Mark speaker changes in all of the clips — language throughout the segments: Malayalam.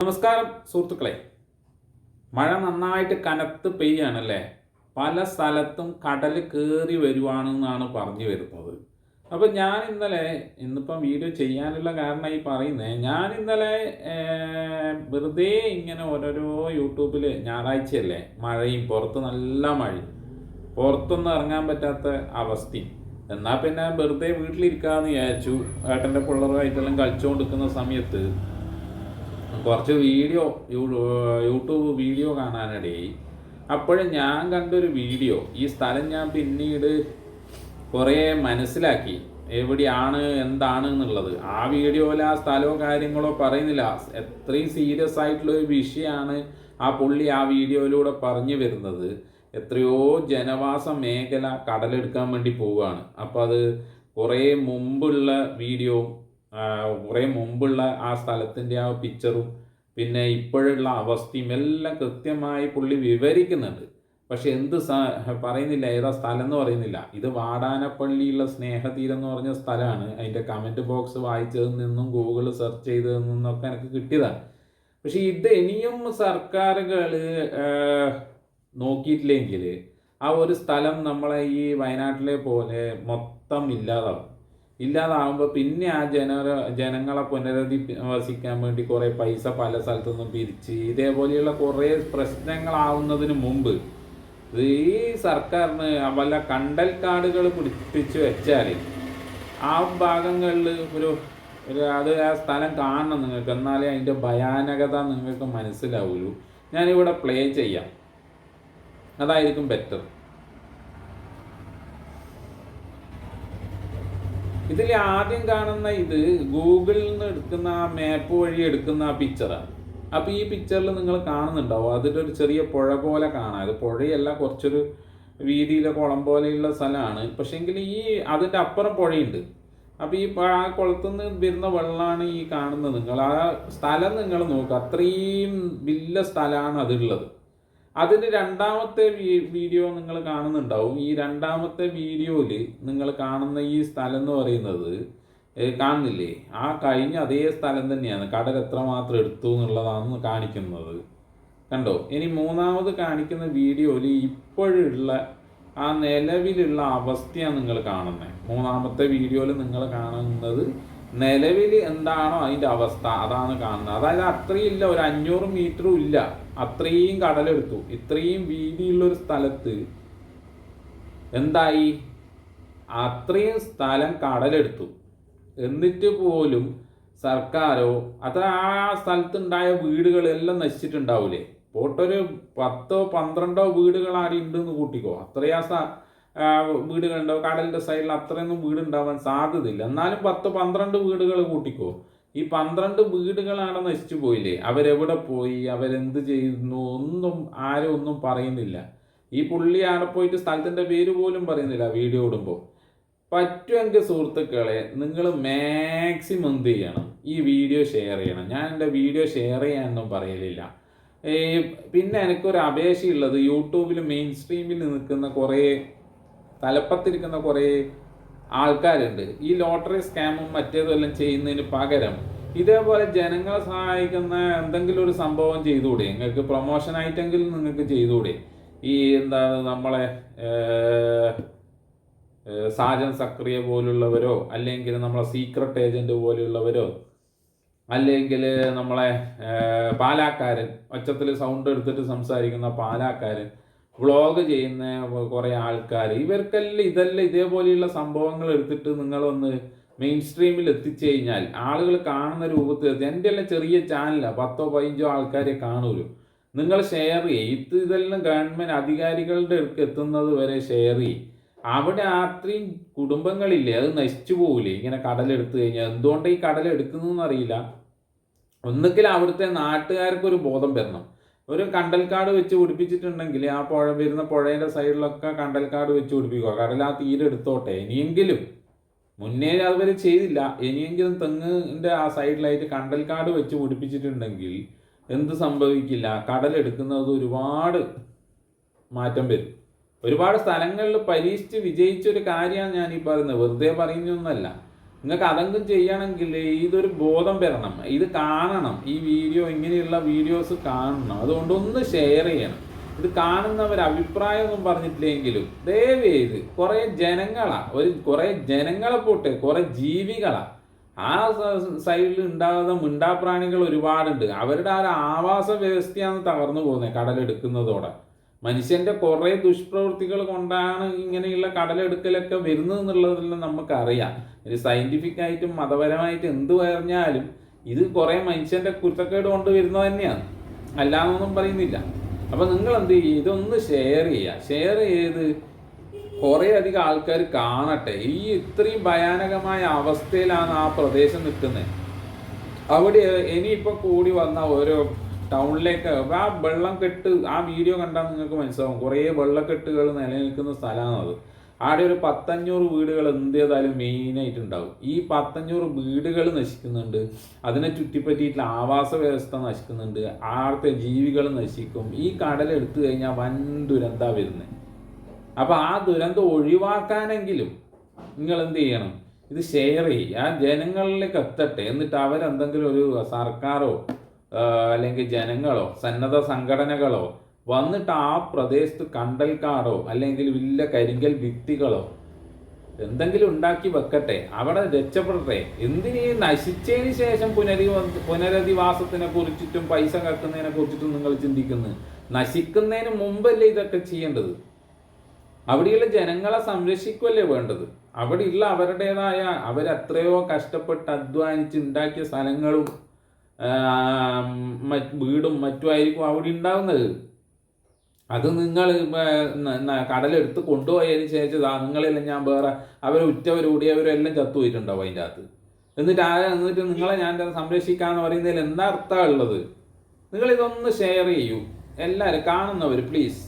Speaker 1: നമസ്കാരം സുഹൃത്തുക്കളെ. മഴ നന്നായിട്ട് കനത്ത് പെയ്യാണല്ലേ പല സ്ഥലത്തും കടൽ കയറി വരുവാണെന്നാണ് പറഞ്ഞു വരുന്നത്. അപ്പം ഞാൻ ഇന്നലെ ഇന്നിപ്പം വീഡിയോ ചെയ്യാനുള്ള കാരണം ഈ പറയുന്നത് ഞാൻ ഇന്നലെ വെറുതെ ഇങ്ങനെ ഓരോരോ യൂട്യൂബിൽ ഞായറാഴ്ചയല്ലേ മഴയും പുറത്ത് നല്ല മഴയും. പുറത്തൊന്നും ഇറങ്ങാൻ പറ്റാത്ത അവസ്ഥയും. എന്നാൽ പിന്നെ വെറുതെ വീട്ടിലിരിക്കാമെന്ന് വിചാരിച്ചു. ഏട്ടന്റെ പിള്ളേരുമായിട്ടെല്ലാം കളിച്ചുകൊണ്ടിരിക്കുന്ന സമയത്ത് കുറച്ച് വീഡിയോ യൂട്യൂബ് വീഡിയോ കാണാനിടയായി അപ്പോഴും ഞാൻ കണ്ടൊരു വീഡിയോ. ഈ സ്ഥലം ഞാൻ പിന്നീട് കുറേ മനസ്സിലാക്കി. എവിടെയാണ് എന്താണ് എന്നുള്ളത്. ആ വീഡിയോയിൽ ആ സ്ഥലമോ കാര്യങ്ങളോ പറയുന്നില്ല. എത്രയും സീരിയസ് ആയിട്ടുള്ള ഒരു വിഷയമാണ് ആ പുള്ളി ആ വീഡിയോയിലൂടെ പറഞ്ഞു വരുന്നത്. എത്രയോ ജനവാസ മേഖല കടലെടുക്കാൻ വേണ്ടി പോവുകയാണ്. അപ്പോൾ അത് കുറേ മുമ്പുള്ള വീഡിയോ കുറേ മുമ്പുള്ള ആ സ്ഥലത്തിന്റെ ആ പിക്ചറും പിന്നെ ഇപ്പോഴുള്ള അവസ്ഥയും എല്ലാം കൃത്യമായി പുള്ളി വിവരിക്കുന്നുണ്ട്. പക്ഷെ എന്ത് പറയുന്നില്ല ഏതാ സ്ഥലം എന്ന് പറയുന്നില്ല. ഇത് വാടാനപ്പള്ളിയുള്ള സ്നേഹതീരം എന്ന് പറഞ്ഞ സ്ഥലമാണ്. അതിന്റെ കമന്റ് ബോക്സ് വായിച്ചതിൽ നിന്നും ഗൂഗിൾ സെർച്ച് ചെയ്തതിൽ നിന്നൊക്കെ എനിക്ക് കിട്ടിയതാണ്. പക്ഷേ ഇത് ഇനിയും സർക്കാരുകൾ നോക്കിയിട്ടില്ലെങ്കിൽ ആ ഒരു സ്ഥലം നമ്മളെ ഈ വയനാട്ടിലെ പോലെ മൊത്തം ഇല്ലാതാവും. ഇല്ലാതാവുമ്പോൾ പിന്നെ ആ ജന ജനങ്ങളെ പുനരധിവസിക്കാൻ വേണ്ടി കുറേ പൈസ പല സ്ഥലത്തു നിന്നും പിരിച്ച് ഇതേപോലെയുള്ള കുറേ പ്രശ്നങ്ങളാവുന്നതിന് മുമ്പ് ഈ സർക്കാരിന് വല്ല കണ്ടൽ കാടുകൾ പിടിപ്പിച്ച് വെച്ചാൽ ആ ഭാഗങ്ങളിൽ ഒരു ഒരു അത് ആ സ്ഥലം കാണണം നിങ്ങൾക്ക്. എന്നാലേ അതിന്റെ ഭയാനകത നിങ്ങൾക്ക് മനസ്സിലാവുള്ളൂ. ഞാനിവിടെ പ്ലേ ചെയ്യാം. അതായിരിക്കും ബെറ്റർ ഇതിൽ ആദ്യം കാണുന്ന ഇത് ഗൂഗിളിൽ നിന്ന് എടുക്കുന്ന ആ മാപ്പ് വഴി എടുക്കുന്ന ആ പിക്ചറാണ് അപ്പോൾ ഈ പിക്ചറിൽ നിങ്ങൾ കാണുന്നുണ്ടാവും. അതിലൊരു ചെറിയ പുഴ പോലെ കാണാം. അത് പുഴയല്ല കുറച്ചൊരു വീതിയിലെ കുളം പോലെയുള്ള സ്ഥലമാണ്. പക്ഷേങ്കിൽ ഈ അതിന്റെ അപ്പുറം പുഴയുണ്ട്. അപ്പോൾ ഈ ആ കുളത്തുനിന്ന് വരുന്ന വെള്ളമാണ് ഈ കാണുന്നത് നിങ്ങൾ ആ സ്ഥലം നിങ്ങൾ നോക്കുക അത്രയും വലിയ സ്ഥലമാണ് അതുള്ളത് അതിന് രണ്ടാമത്തെ വീഡിയോ നിങ്ങൾ കാണുന്നുണ്ടാവും. ഈ രണ്ടാമത്തെ വീഡിയോയിൽ നിങ്ങൾ കാണുന്ന ഈ സ്ഥലം എന്ന് പറയുന്നത് കാണുന്നില്ലേ? ആ കഴിഞ്ഞ അതേ സ്ഥലം തന്നെയാണ്. കടൽ എത്രമാത്രം എടുത്തു എന്നുള്ളതാണ് കാണിക്കുന്നത്. കണ്ടോ? ഇനി മൂന്നാമത് കാണിക്കുന്ന വീഡിയോയിൽ ഇപ്പോഴുള്ള ആ നിലവിലുള്ള അവസ്ഥയാണ് നിങ്ങൾ കാണുന്നത് മൂന്നാമത്തെ വീഡിയോയിൽ നിങ്ങൾ കാണുന്നത് നിലവിൽ എന്താണോ അതിന്റെ അവസ്ഥ. അതാണ് കാണുന്നത്. അതായത് അത്രയും ഇല്ല ഒരു അഞ്ഞൂറ് മീറ്ററും ഇല്ല. അത്രയും കടലെടുത്തു. ഇത്രയും വീതിയുള്ളൊരു സ്ഥലത്ത് എന്തായി? അത്രയും സ്ഥലം കടലെടുത്തു. എന്നിട്ട് പോലും സർക്കാരോ അത് ആ സ്ഥലത്തുണ്ടായ വീടുകളെല്ലാം നശിച്ചിട്ടുണ്ടാവൂലേ? പോട്ടൊരു പത്തോ പന്ത്രണ്ടോ വീടുകൾ ആരും ഉണ്ടെന്ന് കൂട്ടിക്കോ. അത്രയാ സ- വീടുകളുണ്ടാവും. കടലിന്റെ സൈഡിൽ അത്രയൊന്നും വീടുണ്ടാവാൻ സാധ്യതയില്ല. എന്നാലും പത്ത് പന്ത്രണ്ട് വീടുകൾ കൂട്ടിക്കോ. ഈ പന്ത്രണ്ട് വീടുകളാണ് നശിച്ചു പോയില്ലേ? അവരെവിടെ പോയി? അവരെന്ത് ചെയ്യുന്നു? ഒന്നും ആരും ഒന്നും പറയുന്നില്ല. ഈ പുള്ളി ആടെ പോയിട്ട് സ്ഥലത്തിന്റെ പേര് പോലും പറയുന്നില്ല വീഡിയോ ഇടുമ്പോൾ പറ്റുമെങ്കിൽ സുഹൃത്തുക്കളെ നിങ്ങൾ മാക്സിമം എന്ത് ചെയ്യണം? ഈ വീഡിയോ ഷെയർ ചെയ്യണം. ഞാൻ എന്റെ വീഡിയോ ഷെയർ ചെയ്യാനൊന്നും പറയലില്ല. ഈ പിന്നെ എനിക്കൊരു അപേക്ഷയുള്ളത് യൂട്യൂബിൽ മെയിൻ സ്ട്രീമിൽ നിൽക്കുന്ന കുറേ തലപ്പത്തിരിക്കുന്ന കുറേ ആൾക്കാരുണ്ട്. ഈ ലോട്ടറി സ്കാമും മറ്റേതെല്ലാം ചെയ്യുന്നതിന് പകരം ഇതേപോലെ ജനങ്ങളെ സഹായിക്കുന്ന എന്തെങ്കിലും ഒരു സംഭവം ചെയ്തുകൂടെ? നിങ്ങൾക്ക് പ്രൊമോഷൻ ആയിട്ടെങ്കിലും നിങ്ങൾക്ക് ചെയ്തുകൂടെ? ഈ എന്താ നമ്മളെ സാജൻ സക്രിയ പോലുള്ളവരോ അല്ലെങ്കിൽ നമ്മളെ സീക്രട്ട് ഏജന്റ് പോലെയുള്ളവരോ അല്ലെങ്കിൽ നമ്മളെ പാലാക്കാരൻ ഒച്ചത്തിൽ സൗണ്ട് എടുത്തിട്ട് സംസാരിക്കുന്ന പാലാക്കാരൻ വ്ളോഗ് ചെയ്യുന്ന കുറേ ആൾക്കാർ ഇവർക്കെല്ലാം ഇതെല്ലാം ഇതേപോലെയുള്ള സംഭവങ്ങൾ എടുത്തിട്ട് നിങ്ങളൊന്ന് മെയിൻ സ്ട്രീമിൽ എത്തിച്ചു കഴിഞ്ഞാൽ ആളുകൾ കാണുന്ന രൂപത്തിൽ എന്റെ എല്ലാം ചെറിയ ചാനലാണ് പത്തോ പതിനഞ്ചോ ആൾക്കാരെ കാണുള്ളൂ. നിങ്ങൾ ഷെയർ ചെയ്യും. ഇത് ഇതെല്ലാം ഗവൺമെന്റ് അധികാരികളുടെ അടുക്ക് എത്തുന്നത് വരെ ഷെയർ ചെയ്യും. അവിടെ അത്രയും കുടുംബങ്ങളില്ലേ? അത് നശിച്ചു പോകില്ലേ ഇങ്ങനെ കടലെടുത്തു കഴിഞ്ഞാൽ എന്തുകൊണ്ടാണ് ഈ കടലെടുക്കുന്നതെന്ന് അറിയില്ല. ഒന്നുകിൽ അവിടുത്തെ നാട്ടുകാർക്കൊരു ബോധം വരണം. ഒരു കണ്ടൽക്കാട് വെച്ച് പിടിപ്പിച്ചിട്ടുണ്ടെങ്കിൽ ആ പുഴ വരുന്ന പുഴയുടെ സൈഡിലൊക്കെ കണ്ടൽക്കാട് വെച്ച് പിടിപ്പിക്കുക. കടൽ ആ തീരെ എടുത്തോട്ടെ. ഇനിയെങ്കിലും മുന്നേ അവർ ചെയ്തില്ല. ഇനിയെങ്കിലും തെങ്ങിന്റെ ആ സൈഡിലായിട്ട് കണ്ടൽക്കാട് വെച്ച് പിടിപ്പിച്ചിട്ടുണ്ടെങ്കിൽ എന്ത് സംഭവിക്കില്ല? കടലെടുക്കുന്നത് ഒരുപാട് മാറ്റം വരും. ഒരുപാട് സ്ഥലങ്ങളിൽ പരീക്ഷിച്ച് വിജയിച്ച ഒരു കാര്യമാണ് ഞാൻ ഈ പറയുന്നത്. വെറുതെ പറയുന്നൊന്നല്ല. നിങ്ങൾക്ക് അതെങ്കിലും ചെയ്യണമെങ്കിൽ ഇതൊരു ബോധം വരണം ഇത് കാണണം. ഈ വീഡിയോ ഇങ്ങനെയുള്ള വീഡിയോസ് കാണണം. അതുകൊണ്ട് ഒന്ന് ഷെയർ ചെയ്യണം. ഇത് കാണുന്നവർ അഭിപ്രായമൊന്നും പറഞ്ഞിട്ടില്ലെങ്കിലും ദയവ് ചെയ്ത് കുറേ ജനങ്ങളാ. ഒരു കുറേ ജനങ്ങളെ പോട്ടെ കുറേ ജീവികളാ. ആ സൈഡിൽ ഉണ്ടാകുന്ന മിണ്ടാപ്രാണികൾ ഒരുപാടുണ്ട്. അവരുടെ ആ ഒരു ആവാസ വ്യവസ്ഥയാണ് തകർന്നു പോകുന്നത് കടലെടുക്കുന്നതോടെ. മനുഷ്യന്റെ കുറേ ദുഷ്പ്രവൃത്തികൾ കൊണ്ടാണ് ഇങ്ങനെയുള്ള കടലെടുക്കലൊക്കെ വരുന്നത് എന്നുള്ളതെല്ലാം നമുക്കറിയാം. ഒരു സയന്റിഫിക് ആയിട്ടും മതപരമായിട്ടും എന്ത് പറഞ്ഞാലും ഇത് കുറേ മനുഷ്യന്റെ കുറ്റക്കേട് കൊണ്ട് വരുന്നത് തന്നെയാണ്. അല്ലാന്നൊന്നും പറയുന്നില്ല. അപ്പൊ നിങ്ങൾ എന്ത് ചെയ്യും? ഇതൊന്ന് ഷെയർ ചെയ്യുക ഷെയർ ചെയ്ത് കുറേ അധികം ആൾക്കാർ കാണട്ടെ. ഈ ഇത്രയും ഭയാനകമായ അവസ്ഥയിലാണ് ആ പ്രദേശം നിൽക്കുന്നത്. അവിടെ ഇനിയിപ്പോൾ കൂടി വന്ന ഓരോ ടൗണിലേക്ക് ആ വെള്ളം കെട്ട് ആ വീഡിയോ കണ്ടാൽ നിങ്ങൾക്ക് മനസ്സിലാവും. കുറേ വെള്ളക്കെട്ടുകൾ നിലനിൽക്കുന്ന സ്ഥലമാണ് അത്. ആടെ ഒരു പത്തഞ്ഞൂറ് വീടുകൾ എന്ത് ചെയ്താലും മെയിനായിട്ട് ഉണ്ടാവും ഈ പത്തഞ്ഞൂറ് വീടുകൾ നശിക്കുന്നുണ്ട്. അതിനെ ചുറ്റിപ്പറ്റിയിട്ടുള്ള ആവാസ വ്യവസ്ഥ നശിക്കുന്നുണ്ട്. ആർത്തെ ജീവികൾ നശിക്കും. ഈ കടൽ എടുത്തു കഴിഞ്ഞാൽ വൻ ദുരന്താ വരുന്നത് അപ്പൊ ആ ദുരന്തം ഒഴിവാക്കാനെങ്കിലും നിങ്ങൾ എന്ത് ചെയ്യണം? ഇത് ഷെയർ ചെയ്യുക. ജനങ്ങളിലേക്ക് എത്തട്ടെ. എന്നിട്ട് അവരെന്തെങ്കിലും ഒരു സർക്കാരോ അല്ലെങ്കിൽ ജനങ്ങളോ സന്നദ്ധ സംഘടനകളോ വന്നിട്ട് ആ പ്രദേശത്ത് കണ്ടൽക്കാടോ അല്ലെങ്കിൽ വലിയ കരിങ്കൽ ഭിത്തികളോ എന്തെങ്കിലും ഉണ്ടാക്കി വെക്കട്ടെ അവിടെ രക്ഷപ്പെടട്ടെ. എന്തിനീ നശിച്ചതിന് ശേഷം പുനരി പുനരധിവാസത്തിനെ കുറിച്ചിട്ടും പൈസ കക്കുന്നതിനെ കുറിച്ചിട്ടും നിങ്ങൾ ചിന്തിക്കുന്നു? നശിക്കുന്നതിന് മുമ്പല്ലേ ഇതൊക്കെ ചെയ്യേണ്ടത്? അവിടെയുള്ള ജനങ്ങളെ സംരക്ഷിക്കുമല്ലേ വേണ്ടത്? അവിടെയുള്ള അവരുടേതായ അവരത്രയോ കഷ്ടപ്പെട്ട് അധ്വാനിച്ച് ഉണ്ടാക്കിയ സ്ഥലങ്ങളും വീടും മറ്റുമായിരിക്കും അവിടെ ഉണ്ടാവുന്നത്. അത് നിങ്ങൾ കടലെടുത്ത് കൊണ്ടുപോയതിന് ശേഷം നിങ്ങളെല്ലാം ഞാൻ വേറെ അവരെ ഉറ്റവരും ഉടിയവരും എല്ലാം ചത്തുപോയിട്ടുണ്ടാവും അതിന്റെ അകത്ത്. എന്നിട്ട് ആ എന്നിട്ട് നിങ്ങളെ ഞാൻ സംരക്ഷിക്കാന്ന് പറയുന്നതിൽ എന്താ അർത്ഥം ഉള്ളത്? നിങ്ങൾ ഇതൊന്ന് ഷെയർ ചെയ്യൂ. എല്ലാവരും കാണുന്നവർ പ്ലീസ്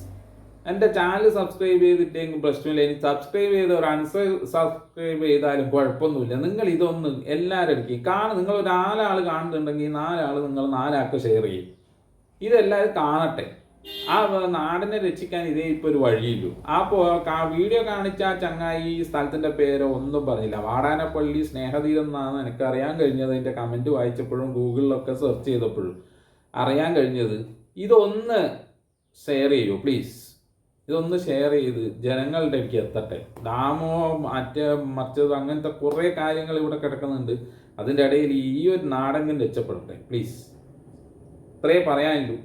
Speaker 1: എന്റെ ചാനൽ സബ്സ്ക്രൈബ് ചെയ്തിട്ടെങ്കിൽ പ്രശ്നമില്ല. ഇനി സബ്സ്ക്രൈബ് ചെയ്തവർ അൺസ സബ്സ്ക്രൈബ് ചെയ്താലും കുഴപ്പമൊന്നുമില്ല. നിങ്ങൾ ഇതൊന്ന് എല്ലാവരും എടുക്കും. കാണും നിങ്ങൾ ഒരു നാലാൾ കാണുന്നുണ്ടെങ്കിൽ നാലാൾ നിങ്ങൾ നാലാൾക്ക് ഷെയർ ചെയ്യും. ഇതെല്ലാവരും കാണട്ടെ. ആ നാടിനെ രക്ഷിക്കാൻ ഇതേ ഇപ്പോൾ ഒരു വഴിയില്ല. ആ വീഡിയോ കാണിച്ച ചങ്ങായി ഈ സ്ഥലത്തിന്റെ പേരോ ഒന്നും പറഞ്ഞില്ല. വാടാനപ്പള്ളി സ്നേഹതീരം എന്നാണ് എനിക്ക് അറിയാൻ കഴിഞ്ഞത്. അതിന്റെ കമന്റ് വായിച്ചപ്പോഴും ഗൂഗിളിലൊക്കെ സെർച്ച് ചെയ്തപ്പോഴും അറിയാൻ കഴിഞ്ഞത്. ഇതൊന്ന് ഷെയർ ചെയ്യൂ പ്ലീസ് ഇതൊന്ന് ഷെയർ ചെയ്ത് ജനങ്ങളുടെ അടുക്ക് എത്തട്ടെ. ഡാമോ മറ്റേ മറ്റത് അങ്ങനത്തെ കുറേ കാര്യങ്ങൾ ഇവിടെ കിടക്കുന്നുണ്ട്. അതിന്റെ ഇടയിൽ ഈ ഒരു നാടെങ്കിലും രക്ഷപ്പെടട്ടെ പ്ലീസ് ഇത്രേ പറയാനുള്ളൂ.